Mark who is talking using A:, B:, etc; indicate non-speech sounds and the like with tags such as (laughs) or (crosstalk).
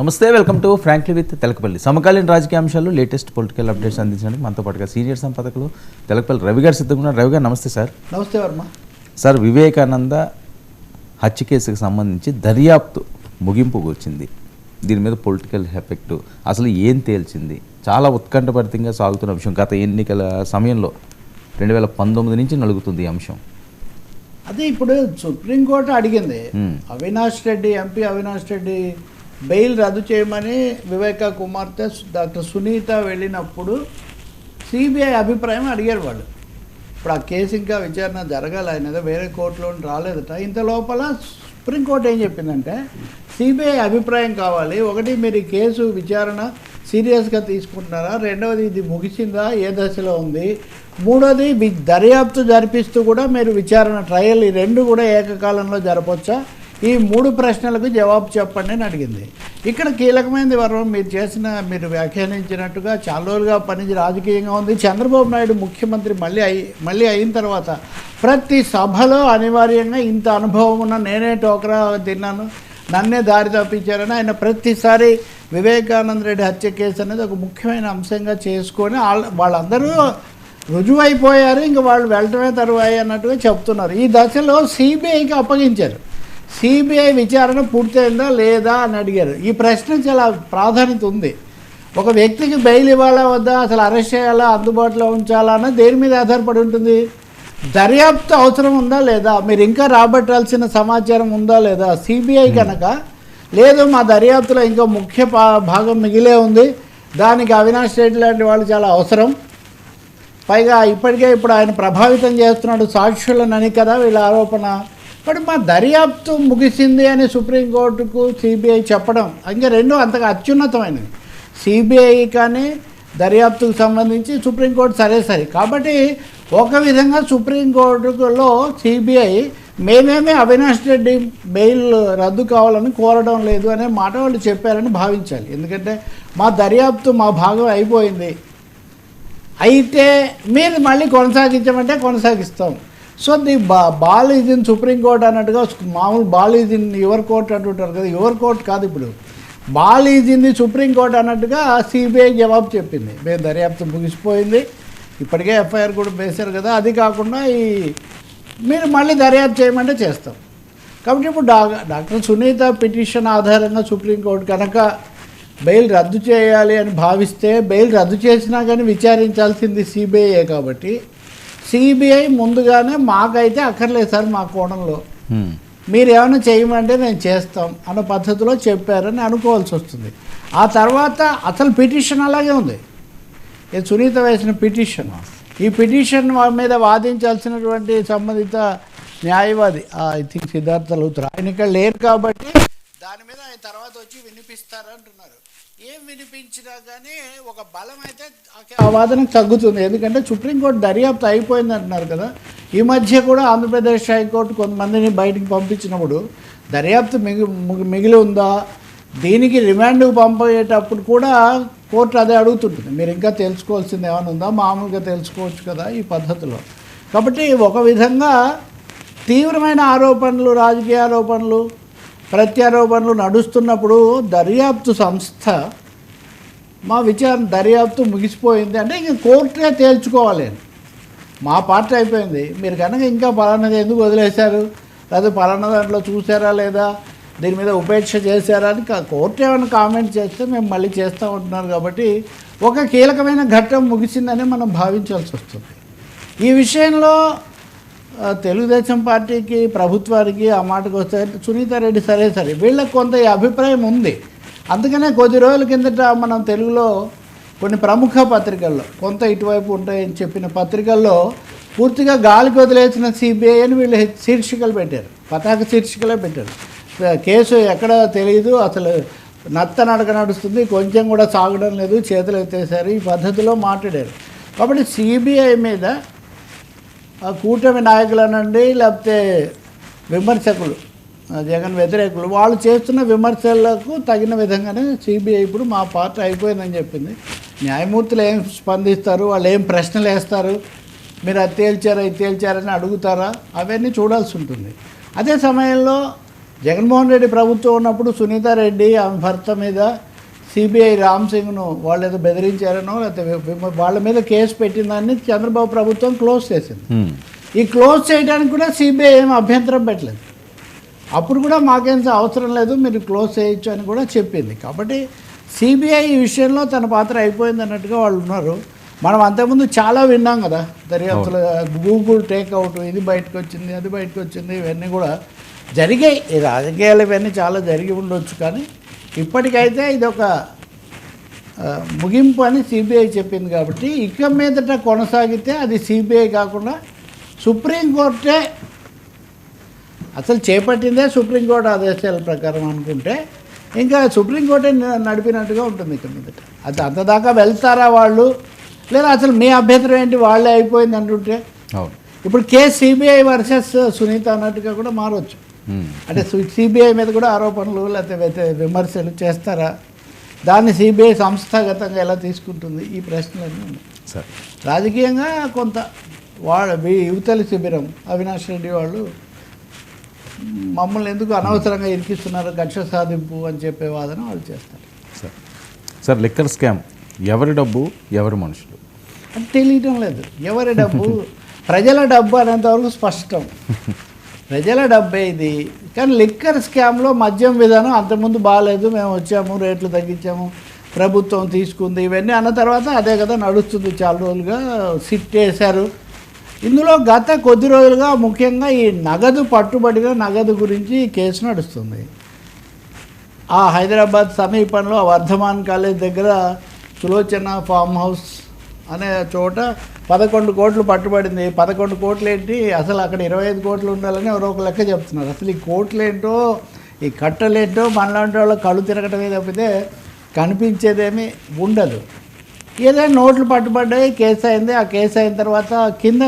A: నమస్తే welcome to frankly with Telakapalli. సమకాలీన రాజకీయ అంశాలు లేటెస్ట్ పొలిటికల్ అప్డేట్స్ అందించడానికి మనతో పాటుగా సీనియర్ సంపాదకులు తెలకపల్లి రవి గారు సిద్ధంగా రవి గారు నమస్తే సార్.
B: నమస్తే వర్మ.
A: సార్ వివేకానంద హత్య కేసుకు సంబంధించి దర్యాప్తు ముగింపుకు వచ్చింది. దీని మీద పొలిటికల్ ఎఫెక్ట్ అసలు ఏం తేల్చింది? చాలా ఉత్కంఠభరితంగా సాగుతున్న విషయం. గత ఎన్నికల సమయంలో రెండు వేల పంతొమ్మిది నుంచి నలుగుతుంది ఈ అంశం.
B: అదే ఇప్పుడు సుప్రీంకోర్టు అడిగింది. అవినాష్ రెడ్డి ఎంపీ అవినాష్ రెడ్డి బెయిల్ రద్దు చేయమని వివేక కుమార్తె డాక్టర్ సునీత వెళ్ళినప్పుడు సిబిఐ అభిప్రాయం అడిగారు వాళ్ళు. ఇప్పుడు ఆ కేసు ఇంకా విచారణ జరగాలి ఆయన వేరే కోర్టులో రాలేదట. ఇంత లోపల సుప్రీంకోర్టు ఏం చెప్పిందంటే సిబిఐ అభిప్రాయం కావాలి. ఒకటి మీరు ఈ కేసు విచారణ సీరియస్గా తీసుకుంటున్నారా? రెండవది ఇది ముగిసిందా? ఏ దశలో ఉంది? మూడోది మీ దర్యాప్తు జరిపిస్తూ కూడా మీరు విచారణ ట్రయల్ ఈ రెండు కూడా ఏకకాలంలో జరపొచ్చా? ఈ మూడు ప్రశ్నలకు జవాబు చెప్పండి అని అడిగింది. ఇక్కడ కీలకమైనది వరం మీరు చేసిన మీరు వ్యాఖ్యానించినట్టుగా చాలా రోజులుగా పని రాజకీయంగా ఉంది. చంద్రబాబు నాయుడు ముఖ్యమంత్రి మళ్ళీ అయి మళ్ళీ అయిన తర్వాత ప్రతి సభలో అనివార్యంగా ఇంత అనుభవం ఉన్న నేనే టోకరా తిన్నాను. నన్నే దారి తప్పించారని ఆయన ప్రతిసారి వివేకానంద రెడ్డి హత్య కేసు అనేది ఒక ముఖ్యమైన అంశంగా చేసుకొని వాళ్ళ వాళ్ళందరూ రుజువైపోయారు. ఇంకా వాళ్ళు వెళ్ళటమే తరువాయి అన్నట్టుగా చెప్తున్నారు. ఈ దశలో సిబిఐకి అప్పగించారు. సిబిఐ విచారణ పూర్తయిందా లేదా అని అడిగారు. ఈ ప్రశ్న చాలా ప్రాధాన్యత ఉంది. ఒక వ్యక్తికి బెయిల్ ఇవ్వాలా వద్దా? అసలు అరెస్ట్ చేయాలా? అందుబాటులో ఉంచాలా? అన్న దేని మీద ఆధారపడి ఉంటుంది? దర్యాప్తు అవసరం ఉందా లేదా? మీరు ఇంకా రాబట్టాల్సిన సమాచారం ఉందా లేదా? సిబిఐ కనుక లేదు మా దర్యాప్తులో ఇంకా ముఖ్య భాగం మిగిలే ఉంది. దానికి అవినాష్ రెడ్డి లాంటి వాళ్ళు చాలా అవసరం. పైగా ఇప్పటికే ఇప్పుడు ఆయన ప్రభావితం చేస్తున్నాడు. సాక్షులనని కదా వీళ్ళ ఆరోపణ. బట్ మా దర్యాప్తు ముగిసింది అని సుప్రీంకోర్టుకు సిబిఐ చెప్పడం ఇంకా రెండు అంతగా అత్యున్నతమైనది. సిబిఐ కానీ దర్యాప్తుకు సంబంధించి సుప్రీంకోర్టు సరే సరే. కాబట్టి ఒక విధంగా సుప్రీంకోర్టులో సిబిఐ మేమేమే అవినాష్ రెడ్డి బెయిల్ రద్దు కావాలని కోరడం లేదు అనే మాట వాళ్ళు చెప్పారని భావించాలి. ఎందుకంటే మా దర్యాప్తు మా భాగం అయిపోయింది. అయితే మీరు మళ్ళీ కొనసాగించమంటే కొనసాగిస్తాం. సో ది బా ball is in supreme court అన్నట్టుగా మామూలు ball is in your court అంటుంటారు కదా యువర్ కోర్ట్ కాదు ఇప్పుడు. Ball is in the supreme court అన్నట్టుగా సిబిఐ జవాబు చెప్పింది. మేము దర్యాప్తు ముగిసిపోయింది. ఇప్పటికే ఎఫ్ఐఆర్ కూడా వేశారు కదా అది కాకుండా ఈ మీరు మళ్ళీ దర్యాప్తు చేయమంటే చేస్తాం. కాబట్టి ఇప్పుడు డా డాక్టర్ సునీత పిటిషన్ ఆధారంగా సుప్రీంకోర్టు కనుక బెయిల్ రద్దు చేయాలి అని భావిస్తే బెయిల్ రద్దు చేసినా కానీ విచారించాల్సింది సిబిఐయే కాబట్టి సిబిఐ ముందుగానే మాకైతే అక్కర్లేదు సార్ మా కోణంలో. మీరు ఏమైనా చేయమంటే నేను చేస్తాం అన్న పద్ధతిలో చెప్పారని అనుకోవాల్సి వస్తుంది. ఆ తర్వాత అసలు పిటిషన్ అలాగే ఉంది. ఇది సునీత వేసిన పిటిషన్. ఈ పిటిషన్ మీద వాదించాల్సినటువంటి సంబంధిత న్యాయవాది ఐ థింక్ సిద్ధార్థ లూత్రా ఆయన ఇక్కడ లేరు కాబట్టి దాని మీద ఆయన తర్వాత వచ్చి వినిపిస్తారు అంటున్నారు ఏం వినిపించినా కానీ ఒక బలం అయితే ఆ వాదనకు తగ్గుతుంది. ఎందుకంటే సుప్రీంకోర్టు దర్యాప్తు అయిపోయింది అంటున్నారు కదా. ఈ మధ్య కూడా ఆంధ్రప్రదేశ్ హైకోర్టు కొంతమందిని బయటికి పంపించినప్పుడు దర్యాప్తు మిగి మిగిలి ఉందా? దీనికి రిమాండ్కు పంపేటప్పుడు కూడా కోర్టు అదే అడుగుతుంటుంది. మీరు ఇంకా తెలుసుకోవాల్సింది ఏమైనా ఉందా? మామూలుగా తెలుసుకోవచ్చు కదా ఈ పద్ధతిలో. కాబట్టి ఒక విధంగా తీవ్రమైన ఆరోపణలు రాజకీయ ఆరోపణలు ప్రత్యారోపణలు నడుస్తున్నప్పుడు దర్యాప్తు సంస్థ మా విచారణ దర్యాప్తు ముగిసిపోయింది అంటే ఇంక కోర్టునే తేల్చుకోవాలి. అని. మా పార్టీ అయిపోయింది. మీరు కనుక ఇంకా పలానాది ఎందుకు వదిలేశారు? లేదా పలానా దాంట్లో చూసారా లేదా? దీని మీద ఉపేక్ష చేశారా అని కోర్టు ఏమైనా కామెంట్ చేస్తే మేము మళ్ళీ చేస్తూ ఉంటున్నారు కాబట్టి ఒక కీలకమైన ఘట్టం ముగిసిందని మనం భావించాల్సి వస్తుంది. ఈ విషయంలో తెలుగుదేశం పార్టీకి ప్రభుత్వానికి ఆ మాటకు వస్తే సునీత రెడ్డి సరే సరే. వీళ్ళకి కొంత అభిప్రాయం ఉంది. అందుకనే కొద్ది రోజుల కిందట మనం తెలుగులో కొన్ని ప్రముఖ పత్రికల్లో కొంత ఇటువైపు ఉంటాయని చెప్పిన పత్రికల్లో పూర్తిగా గాలికి వదిలేసిన సిబిఐ అని వీళ్ళు శీర్షికలు పెట్టారు. పతాక శీర్షికలే పెట్టారు. కేసు ఎక్కడ తెలియదు అసలు నత్త నడక నడుస్తుంది. కొంచెం కూడా సాగడం లేదు. చేతులు ఎత్తేసారు. ఈ పద్ధతిలో మాట్లాడారు. కాబట్టి సిబిఐ మీద కూటమి నాయకులనండి లేకపోతే విమర్శకులు జగన్ వ్యతిరేకులు వాళ్ళు చేస్తున్న విమర్శలకు తగిన విధంగానే సిబిఐ ఇప్పుడు మా పార్టీ అయిపోయిందని చెప్పింది. న్యాయమూర్తులు ఏం స్పందిస్తారు? వాళ్ళు ఏం ప్రశ్నలు వేస్తారు? మీరు అది తేల్చారా ఇది తేల్చారని అడుగుతారా? అవన్నీ చూడాల్సి ఉంటుంది. అదే సమయంలో జగన్మోహన్ రెడ్డి ప్రభుత్వం ఉన్నప్పుడు సునీతారెడ్డి ఆమె భర్త మీద సిబిఐ రామ్ సింగ్ను వాళ్ళు ఏదో బెదిరించారనో లేకపోతే వాళ్ళ మీద కేసు పెట్టిందాన్ని చంద్రబాబు ప్రభుత్వం క్లోజ్ చేసింది. ఈ క్లోజ్ చేయడానికి కూడా సిబిఐ ఏం అభ్యంతరం పెట్టలేదు. అప్పుడు కూడా మాకేం అవసరం లేదు మీరు క్లోజ్ చేయొచ్చు అని కూడా చెప్పింది. కాబట్టి సిబిఐ ఈ విషయంలో తన పాత్ర అయిపోయింది అన్నట్టుగా వాళ్ళు ఉన్నారు. మనం అంతకుముందు చాలా విన్నాం కదా దర్యాప్తులో గూగుల్ టేక్అవుట్ ఇది బయటకు వచ్చింది అది బయటకు వచ్చింది ఇవన్నీ కూడా జరిగాయి. ఈ రాజకీయాలు ఇవన్నీ చాలా జరిగి ఉండొచ్చు కానీ ఇప్పటికైతే ఇది ఒక ముగింపు అని సిబిఐ చెప్పింది కాబట్టి ఇక మీదట కొనసాగితే అది సిబిఐ కాకుండా సుప్రీంకోర్టే అసలు చేపట్టిందే సుప్రీంకోర్టు ఆదేశాల ప్రకారం అనుకుంటే ఇంకా సుప్రీంకోర్టే నడిపినట్టుగా ఉంటుంది ఇక మీదట. అది అంతదాకా వెళ్తారా వాళ్ళు? లేదా అసలు మీ అభ్యంతరం ఏంటి? వాళ్ళే అయిపోయింది అంటుంటే? ఇప్పుడు కేసు సిబిఐ వర్సెస్ సునీత అన్నట్టుగా కూడా మారవచ్చు. అంటే సిబిఐ మీద కూడా ఆరోపణలు లేకపోతే విమర్శలు చేస్తారా? దాన్ని సిబిఐ సంస్థాగతంగా ఎలా తీసుకుంటుంది? ఈ ప్రశ్నలన్నీ
A: సరే.
B: రాజకీయంగా కొంత వాళ్ళ యువతల శిబిరం అవినాష్ రెడ్డి వాళ్ళు మమ్మల్ని ఎందుకు అనవసరంగా ఇరికిస్తున్నారు? కక్ష సాధింపు అని చెప్పే వాదన వాళ్ళు చేస్తారు.
A: సరే. Sir liquor scam. ఎవరి డబ్బు ఎవరి మనుషులు?
B: అది తెలియటం లేదు. ఎవరి డబ్బు? ప్రజల డబ్బు అనేంతవరకు స్పష్టం. (laughs) ప్రజల డబ్బే ఇది. కానీ లిక్కర్ స్కామ్లో మద్యం విధానం అంతకుముందు బాగాలేదు మేము వచ్చాము రేట్లు తగ్గించాము ప్రభుత్వం తీసుకుంది ఇవన్నీ అన్న తర్వాత అదే కదా నడుస్తుంది చాలా రోజులుగా. సిట్ వేశారు. ఇందులో గత కొద్ది రోజులుగా ముఖ్యంగా ఈ నగదు పట్టుబడిన నగదు గురించి కేసు నడుస్తుంది. ఆ హైదరాబాద్ సమీపంలో వర్ధమాన్ కాలేజ్ దగ్గర సులోచన ఫామ్ హౌస్ అనే చోట పదకొండు కోట్లు పట్టుబడింది. పదకొండు కోట్లు ఏంటి అసలు అక్కడ ఇరవై ఐదు కోట్లు ఉండాలని ఎవరో ఒక లెక్క చెప్తున్నారు. అసలు ఈ కోట్లు ఏంటో ఈ కట్టలేంటో మనలాంటి వాళ్ళ కళ్ళు తిరగటమే తప్పితే కనిపించేదేమీ ఉండదు. ఏదైనా నోట్లు పట్టుబడ్డాయి కేసు అయింది. ఆ కేసు అయిన తర్వాత కింద